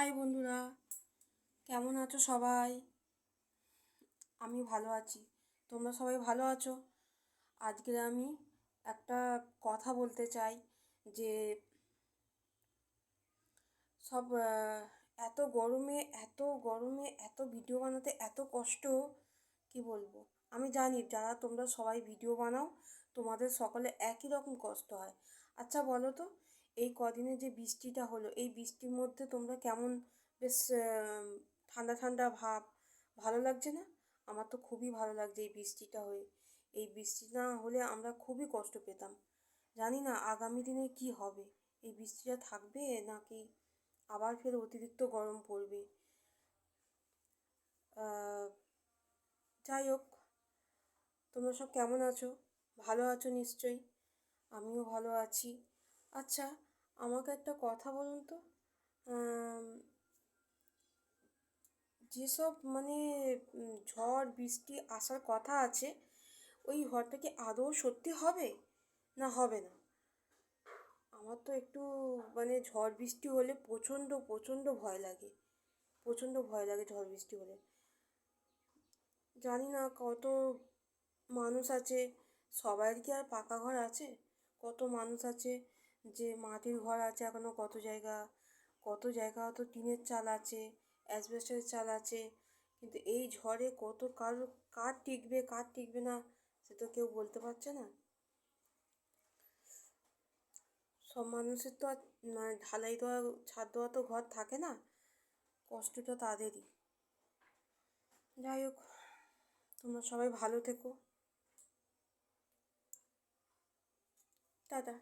High বন্ধুরা, কেমন আছো সবাই? আমি ভালো আছি। তোমরা সবাই ভালো আছো? আজকে আমি একটা কথা বলতে চাই যে, সব এত গরমে এত গরমে, এত ভিডিও বানাতে এত কষ্ট, কি বলব? আমি জানি যারা তোমরা সবাই ভিডিও বানাও, তোমাদের সকলে একই রকম কষ্ট হয়। আচ্ছা বলো তো এই কদিনে যে বৃষ্টিটা হলো, এই বৃষ্টির মধ্যে তোমরা কেমন বেশ ঠান্ডা ঠান্ডা ভাব, ভালো লাগছে না? আমার তো খুবই ভালো লাগছে এই বৃষ্টিটা হয়ে। এই বৃষ্টি না হলে আমরা খুবই কষ্ট পেতাম। জানি না আগামী দিনে কি হবে। এই বৃষ্টিটা থাকবে নাকি আবার ফের অতিরিক্ত গরম পড়বে? যাই হোক, তোমরা সব কেমন আছো? ভালো আছো নিশ্চয়ই? আমিও ভালো আছি। আচ্ছা আমাকে একটা কথা বলুন তো? যেসব মানে ঝড়, বৃষ্টি আসার কথা আছে, ওই ঝড়টা কি আদৌ সত্যি হবে? না হবে না। আমার তো একটু মানে ঝড়, বৃষ্টি হলে প্রচণ্ড প্রচণ্ড ভয় লাগে। প্রচণ্ড ভয় লাগে ঝড়, বৃষ্টি হলে। জানি না কত মানুষ আছে সবার কি আর পাকা ঘর আছে? কত মানুষ আছে যে মাটির ঘর আছে এখনও কত জায়গা কত জায়গা হয়তো টিনের চাল আছে, অ্যাসবেস্টারের চাল আছে, কিন্তু এই ঝড়ে কত কার কার টিকবে কার টিকবে না, সে তো কেউ বলতে পারছে না। সব মানুষের তো আর মানে ঢালাই দেওয়া, ছাদ দেওয়া তো ঘর থাকে না, কষ্টটা তাদেরই। যাই হোক, তোমরা সবাই ভালো থেকো। টাটা।